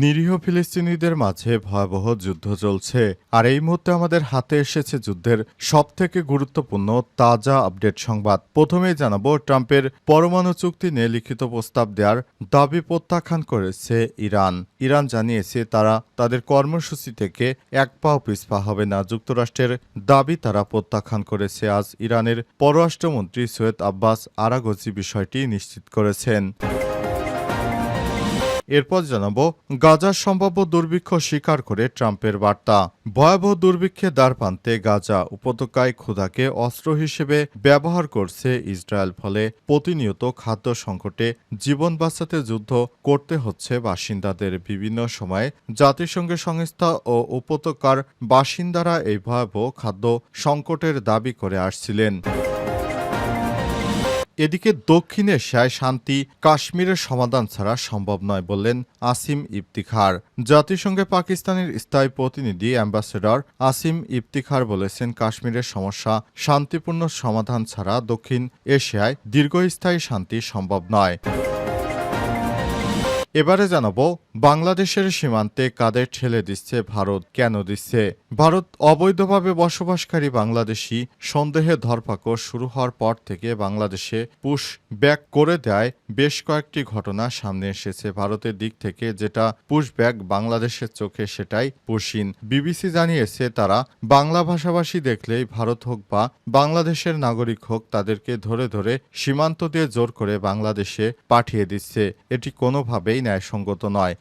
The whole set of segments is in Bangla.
নিরীহ ফিলিস্তিনিদের মাঝে ভয়াবহ যুদ্ধ চলছে, আর এই মুহূর্তে আমাদের হাতে এসেছে যুদ্ধের সবথেকে গুরুত্বপূর্ণ তাজা আপডেট সংবাদ। প্রথমেই জানাব, ট্রাম্পের পরমাণু চুক্তি নিয়ে লিখিত প্রস্তাব দেওয়ার দাবি প্রত্যাখ্যান করেছে ইরান। ইরান জানিয়েছে তারা তাদের কর্মসূচি থেকে এক পাও পিছপা হবে না। যুক্তরাষ্ট্রের দাবি তারা প্রত্যাখ্যান করেছে। আজ ইরানের পররাষ্ট্রমন্ত্রী সৈয়দ আব্বাস আরাগজি বিষয়টি নিশ্চিত করেছেন। এরপর জানাব, গাজার সম্ভাব্য দুর্ভিক্ষ স্বীকার করে ট্রাম্পের বার্তা। ভয়াবহ দুর্ভিক্ষে দ্বার প্রান্তে গাজা উপত্যকায় ক্ষুধাকে অস্ত্র হিসেবে ব্যবহার করছে ইসরায়েল, ফলে প্রতিনিয়ত খাদ্য সংকটে জীবন বাঁচাতে যুদ্ধ করতে হচ্ছে বাসিন্দাদের। বিভিন্ন সময়ে জাতিসংঘের সংস্থা ও উপত্যকার বাসিন্দারা এই ভয়াবহ খাদ্য সংকটের দাবি করে আসছিলেন। এদিকে দক্ষিণ এশিয়ায় শান্তি, কাশ্মীরের সমাধান ছাড়া সম্ভব নয় বললেন আসিম ইফতিখার। জাতিসংঘে পাকিস্তানের স্থায়ী প্রতিনিধি অ্যাম্বাসেডর আসিম ইফতিখার বলেছেন, কাশ্মীরের সমস্যা শান্তিপূর্ণ সমাধান ছাড়া দক্ষিণ এশিয়ায় দীর্ঘস্থায়ী শান্তি সম্ভব নয়। এবারে জানাব, বাংলাদেশের সীমান্তে কাদের ঠেলে দিচ্ছে ভারত, কেন দিচ্ছে? ভারত অবৈধভাবে বসবাসকারী বাংলাদেশি সন্দেহে ধরপাকড় শুরু হওয়ার পর থেকে বাংলাদেশে পুশ ব্যাক করে দেয় বেশ কয়েকটি ঘটনা সামনে এসেছে ভারতের দিক থেকে, যেটা পুশ ব্যাক বাংলাদেশের চোখে সেটাই পুশিন বিবিসি জানিয়েছে, তারা বাংলা ভাষাভাষী দেখলেই ভারত হোক বা বাংলাদেশের নাগরিক হোক, তাদেরকে ধরে ধরে সীমান্ত দিয়ে জোর করে বাংলাদেশে পাঠিয়ে দিচ্ছে। এটি কোনোভাবেই ন্যায়সঙ্গত নয়।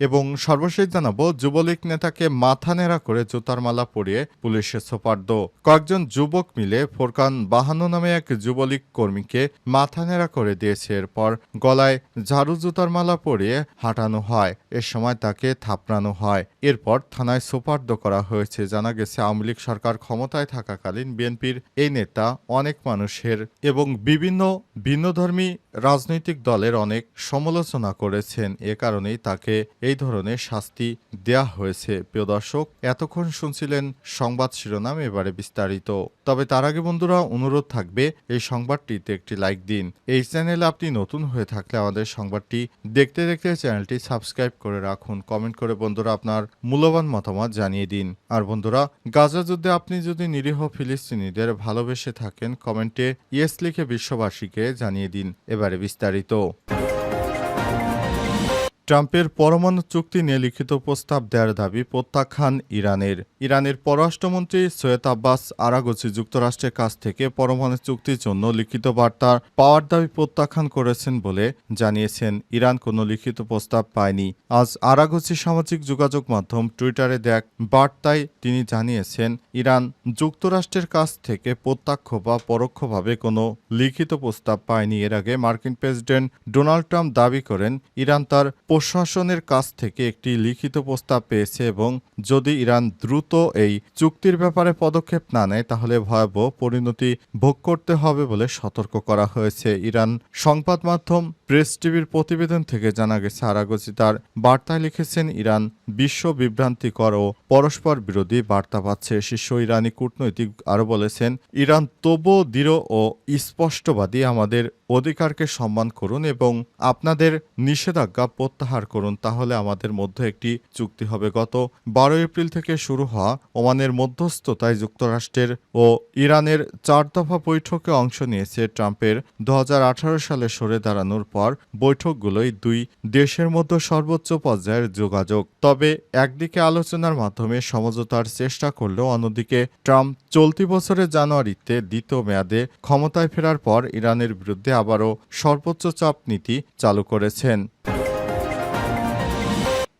এবং সর্বশেষ জানাব, যুবলীগ নেতাকে মাথা নেড়া করে জুতার মালা পরিয়ে পুলিশে সোপার্দ। কয়েকজন যুবক মিলে ফোরকান বাহানো নামে এক যুবলীগ কর্মীকে মাথা নেড়া করে দিয়েছে। এরপর গলায় ঝাড়ু জুতার মালা পরিয়ে হাঁটানো হয়। এ সময় তাকে থাপড়ানো হয়। এরপর থানায় সোপার্দ করা হয়েছে। জানা গেছে, আওয়ামী লীগ সরকার ক্ষমতায় থাকাকালীন বিএনপির এই নেতা অনেক মানুষের এবং বিভিন্ন ভিন্নধর্মী রাজনৈতিক দলের অনেক সমালোচনা করেছেন। এ কারণেই তাকে ধরনের শাস্তি দেয়া হয়েছে। প্রিয় দর্শক, এতক্ষণ শুনছিলেন সংবাদ শিরোনাম এবারে বিস্তারিত। তবে তার আগে বন্ধুরা, অনুরোধ থাকবে এই সংবাদটিতে একটি লাইক দিন। এই চ্যানেলে আপনি নতুন হয়ে থাকলে আমাদের সংবাদটি দেখতে দেখতে চ্যানেলটি সাবস্ক্রাইব করে রাখুন। কমেন্ট করে বন্ধুরা আপনার মূল্যবান মতামত জানিয়ে দিন। আর বন্ধুরা, গাজা যুদ্ধে আপনি যদি নিরীহ ফিলিস্তিনিদের ভালোবেসে থাকেন, কমেন্টে ইয়েস লিখে বিশ্ববাসীকে জানিয়ে দিন। এবারে বিস্তারিত। ট্রাম্পের পরমাণু চুক্তি নিয়ে লিখিত প্রস্তাব দেওয়ার দাবি প্রত্যাখ্যান ইরানের। ইরানের পররাষ্ট্রমন্ত্রী সৈয়দ আব্বাস আরাগচি যুক্তরাষ্ট্রের কাছ থেকে পরমাণু চুক্তির জন্য লিখিত বার্তা পাওয়ার দাবি প্রত্যাখ্যান করেছেন বলে জানিয়েছেন। ইরান কোনো লিখিত প্রস্তাব পায়নি। আজ আরাগচি সামাজিক যোগাযোগ মাধ্যম টুইটারে দেখ বার্তায় তিনি জানিয়েছেন, ইরান যুক্তরাষ্ট্রের কাছ থেকে প্রত্যক্ষ বা পরোক্ষভাবে কোনো লিখিত প্রস্তাব পায়নি। এর আগে মার্কিন প্রেসিডেন্ট ডোনাল্ড ট্রাম্প দাবি করেন, ইরান তার প্রশাসনের কাছ থেকে একটি লিখিত প্রস্তাব পেয়েছে এবং যদি ইরান দ্রুত এই চুক্তির ব্যাপারে পদক্ষেপ না নেয়, তাহলে ভয়াবহ পরিণতি ভোগ করতে হবে বলে সতর্ক করা হয়েছে। ইরান সংবাদ মাধ্যম প্রেস টিভির প্রতিবেদন থেকে জানা গেছে, আরাগজি তার বার্তায় লিখেছেন, ইরান বিশ্ব বিভ্রান্তিকর ও পরস্পর বিরোধী বার্তা পাচ্ছে। শীর্ষ ইরানি কূটনৈতিক আরও বলেছেন, ইরান তবুও দৃঢ় ও স্পষ্টবাদী। আমাদের অধিকারকে সম্মান করুন এবং আপনাদের নিষেধাজ্ঞা প্রত্যাহার করুন, তাহলে আমাদের মধ্যে একটি চুক্তি হবে। গত বারো এপ্রিল থেকে শুরু হওয়া ওমানের মধ্যস্থতায় যুক্তরাষ্ট্রের ও ইরানের চার দফা বৈঠকে অংশ নিয়েছে ট্রাম্পের। দুহাজার আঠারো সালে সরে দাঁড়ানোর পর বৈঠকগুলোই দুই দেশের মধ্যে সর্বোচ্চ পর্যায়ের যোগাযোগ। তবে একদিকে আলোচনার মাধ্যমে সমঝোতার চেষ্টা করলেও অন্যদিকে ট্রাম্প চলতি বছরের জানুয়ারিতে দ্বিতীয় মেয়াদে ক্ষমতায় ফেরার পর ইরানের বিরুদ্ধে আবারও সর্বোচ্চ চাপ নীতি চালু করেছেন।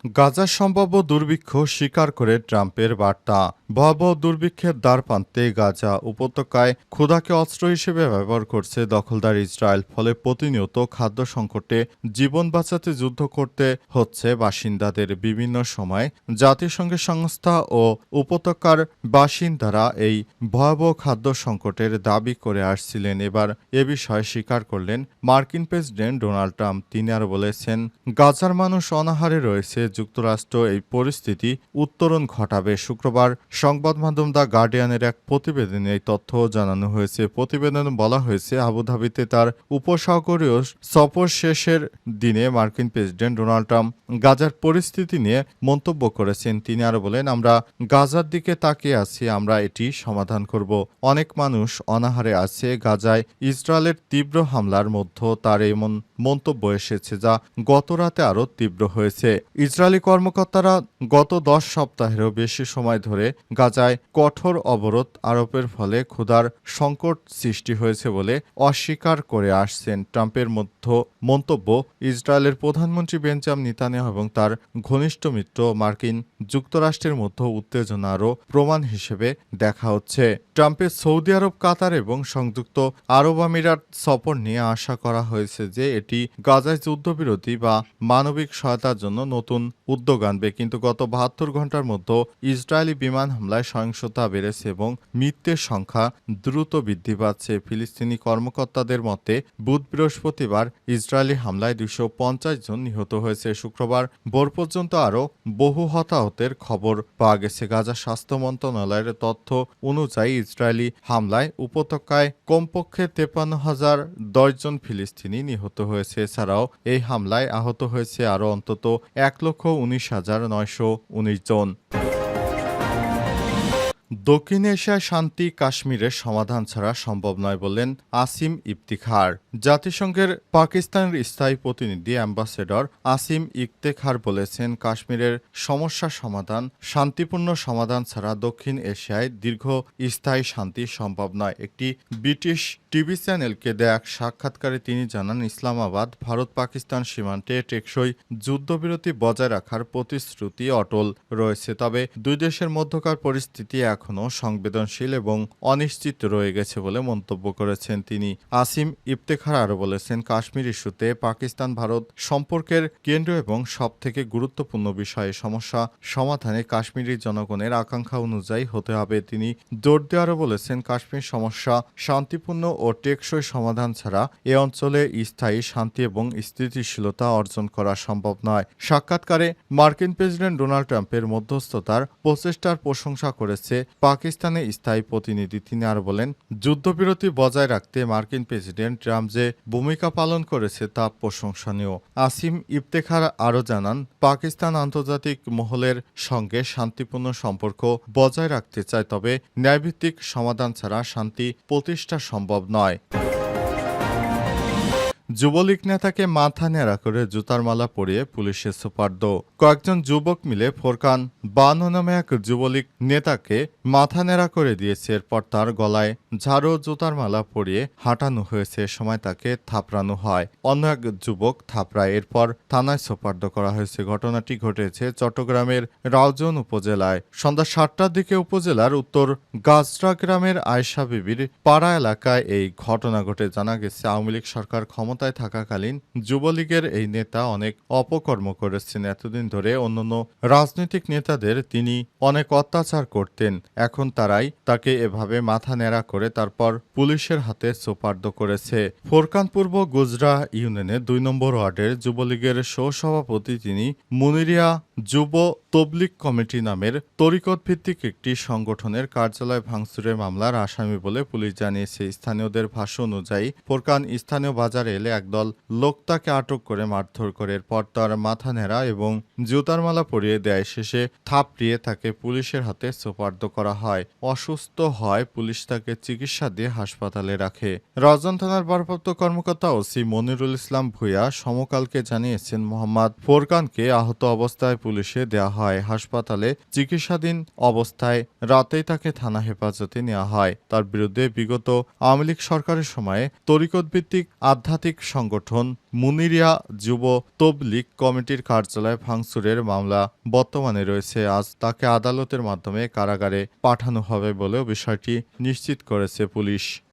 গাজার সম্ভাব্য দুর্ভিক্ষ স্বীকার করে ট্রাম্পের বার্তা। ভয়াবহ দুর্ভিক্ষের দ্বার প্রান্তে গাজা উপত্যকায় ক্ষুধাকে অস্ত্র হিসেবে ব্যবহার করছে দখলদার ইসরায়েল, ফলে প্রতিনিয়ত খাদ্য সংকটে জীবন বাঁচাতে যুদ্ধ করতে হচ্ছে বাসিন্দাদের বিভিন্ন সময়। জাতিসংঘের সংস্থা ও উপত্যকার বাসিন্দারা এই ভয়াবহ খাদ্য সংকটের দাবি করে আসছিলেন। এবার এ বিষয়ে স্বীকার করলেন মার্কিন প্রেসিডেন্ট ডোনাল্ড ট্রাম্প। তিনি আর বলেছেন, গাজার মানুষ অনাহারে রয়েছে যুক্তরাষ্ট্র এই পরিস্থিতি উত্তরণ ঘটাবে। শুক্রবার সংবাদ মাধ্যম দ্য গার্ডিয়ানের এক প্রতিবেদনে এই তথ্য জানানো হয়েছে। প্রতিবেদনে বলা হয়েছে, আবুধাবিতে তার উপসাগরীয় সফর শেষের দিনে মার্কিন প্রেসিডেন্ট ডোনাল্ড ট্রাম্প গাজার পরিস্থিতি নিয়ে মন্তব্য করেছেন। তিনি আরও বলেন, আমরা গাজার দিকে তাকিয়ে আছি, আমরা এটি সমাধান করব। অনেক মানুষ অনাহারে আছে। গাজায় ইসরায়েলের তীব্র হামলার মধ্যে তার এমন মন্তব্য এসেছে যা গত রাতে আরও তীব্র হয়েছে। ইসরায়েলি কর্মকর্তারা গত দশ সপ্তাহেরও বেশি সময় ধরে গাজায় কঠোর অবরোধ আরোপের ফলে ক্ষুধার সংকট সৃষ্টি হয়েছে বলে অস্বীকার করে আসছেন ট্রাম্পের মধ্য মন্তব্য ইসরায়েলের প্রধানমন্ত্রী বেঞ্জাম নিতানিয়াহু এবং তার ঘনিষ্ঠ মিত্র মার্কিন যুক্তরাষ্ট্রের মধ্যে উত্তেজনা আরও প্রমাণ হিসেবে দেখা হচ্ছে। ট্রাম্পের সৌদি আরব, কাতার এবং সংযুক্ত আরব আমিরাত সফর নিয়ে আশা করা হয়েছে যে এটি গাজায় যুদ্ধবিরতি বা মানবিক সহায়তার জন্য নতুন উদ্যোগ আনবে। কিন্তু গত বাহাত্তর ঘণ্টার মধ্যে ইসরায়েলি বিমান হামলায় সহিংসতা বেড়েছে এবং মৃত্যুর সংখ্যা দ্রুত বৃদ্ধি পাচ্ছে। ফিলিস্তিনি কর্মকর্তাদের মতে, বুধ বৃহস্পতিবার ইসরায়েলি হামলায় দুশো জন নিহত হয়েছে। শুক্রবার ভোর পর্যন্ত আরও বহু হতাহতের খবর পাওয়া গেছে। গাজা স্বাস্থ্য মন্ত্রণালয়ের তথ্য অনুযায়ী ইসরায়েলি হামলায় উপত্যকায় কমপক্ষে তেপান্ন হাজার দশজন ফিলিস্তিনি নিহত হয়েছে। এছাড়াও এই হামলায় আহত হয়েছে আরও অন্তত এক লক্ষ উনিশ হাজার নয়শো উনিশ জন। দক্ষিণ এশিয়ায় শান্তি কাশ্মীরের সমাধান ছাড়া সম্ভব নয় বললেন আসিম ইফতিখার। জাতিসংঘের পাকিস্তানের স্থায়ী প্রতিনিধি অ্যাম্বাসেডর আসিম ইফতেখার বলেছেন, কাশ্মীরের সমস্যা সমাধান, শান্তিপূর্ণ সমাধান ছাড়া দক্ষিণ এশিয়ায় দীর্ঘ স্থায়ী শান্তি সম্ভব নয়। একটি ব্রিটিশ টিভি চ্যানেলকে দেয়া এক সাক্ষাৎকারে তিনি জানান, ইসলামাবাদ, ভারত, পাকিস্তান সীমান্তে টেকসই যুদ্ধবিরতি বজায় রাখার প্রতিশ্রুতি অটল রয়েছে। তবে দুই দেশের মধ্যকার পরিস্থিতি এখনও সংবেদনশীল এবং অনিশ্চিত রয়ে গেছে বলে মন্তব্য করেছেন তিনি। আসিম ইফতেখার আরও বলেছেন, কাশ্মীর ইস্যুতে পাকিস্তান, ভারত সম্পর্কের কেন্দ্র এবং সবথেকে গুরুত্বপূর্ণ বিষয়ে সমস্যা সমাধানে কাশ্মীরি জনগণের আকাঙ্ক্ষা অনুযায়ী হতে হবে। তিনি জোর দিয়ে আরও বলেছেন, কাশ্মীর সমস্যা শান্তিপূর্ণ ও টেকসই সমাধান ছাড়া এ অঞ্চলে স্থায়ী শান্তি এবং স্থিতিশীলতা অর্জন করা সম্ভব নয়। সাক্ষাৎকারে মার্কিন প্রেসিডেন্ট ডোনাল্ড ট্রাম্পের মধ্যস্থতার প্রচেষ্টার প্রশংসা করেছে পাকিস্তানে স্থায়ী প্রতিনিধি। তিনি আর বলেন, যুদ্ধবিরতি বজায় রাখতে মার্কিন প্রেসিডেন্ট ট্রাম্প যে ভূমিকা পালন করেছে তা প্রশংসনীয়। আসিম ইফতেখার আরও জানান, পাকিস্তান আন্তর্জাতিক মহলের সঙ্গে শান্তিপূর্ণ সম্পর্ক বজায় রাখতে চায়, তবে ন্যায়ভিত্তিক সমাধান ছাড়া শান্তি প্রতিষ্ঠা সম্ভব নয়। যুবলীগ নেতাকে মাথা নেড়া করে জুতার মালা পরিয়ে পুলিশের সুপার্দ। কয়েকজন যুবক মিলে ফোরকান বানো নামে এক যুবলীগ নেতাকে মাথা নেড়া করে দিয়েছে। এরপর তার গলায় ঝাড়ু জুতার মালা পরিয়ে হাঁটানো হয়েছে। সময় তাকে থাপড়ানো হয়। অন্য এক যুবক থাপড়ায়। এরপর থানায় সোপার্দ করা হয়েছে। ঘটনাটি ঘটেছে চট্টগ্রামের রাউজন উপজেলায়। সন্ধ্যা সাতটার দিকে উপজেলার উত্তর গাজরা গ্রামের আয়সা বিবির পাড়া এলাকায় এই ঘটনা ঘটে। জানা গেছে, আওয়ামী লীগ সরকার ক্ষমতায় থাকাকালীন যুবলীগের এই নেতা অনেক অপকর্ম করেছেন। এতদিন ধরে অন্যান্য রাজনৈতিক নেতাদের তিনি অনেক অত্যাচার করতেন। এখন তারাই তাকে এভাবে মাথা ন্যাড়া করে তারপর পুলিশের হাতে সোপার্দ করেছে। ফোরকান পূর্ব গুজরা ইউনিয়নের দুই নম্বর ওয়ার্ডের যুবলীগের সহসভাপতি তিনি মুনিরিয়া যুব তবলিক কমিটি নামের তরিকত ভিত্তিক একটি সংগঠনের কার্যালয় ভাঙচুরের মামলার আসামি বলে পুলিশ জানিয়েছে। স্থানীয়দের ভাষ্য অনুযায়ী ফোরকান স্থানীয় বাজারে এলে একদল লোক তাকে আটক করে মারধর করে। এরপর তার মাথা নেড়া এবং জুতার মালা পরিয়ে দেয় শেষে থাপড়িয়ে তাকে পুলিশের হাতে সোপার্দ করা হয়। অসুস্থ হয়, পুলিশ তাকে চিকিৎসা দিয়ে হাসপাতালে রাখে। রাজন থানার ভারপ্রাপ্ত কর্মকর্তা ওসি মনিরুল ইসলাম ভূঁইয়া সমকালকে জানিয়েছেন, মোহাম্মদ ফোরকানকে আহত অবস্থায় পুলিশে দেওয়া হয়। হাসপাতালে চিকিৎসাধীন অবস্থায় রাতেই তাকে থানা হেফাজতে নেওয়া হয়। তার বিরুদ্ধে বিগত আওয়ামী লীগ সরকারের সময়ে তরিকত ভিত্তিক আধ্যাত্মিক সংগঠন মুনিরিয়া যুব তবলিক কমিটির কার্যালয় ভাঙচুরের মামলা বর্তমানে রয়েছে। আজ তাকে আদালতের মাধ্যমে কারাগারে পাঠানো হবে বলেও বিষয়টি নিশ্চিত করেছে পুলিশ।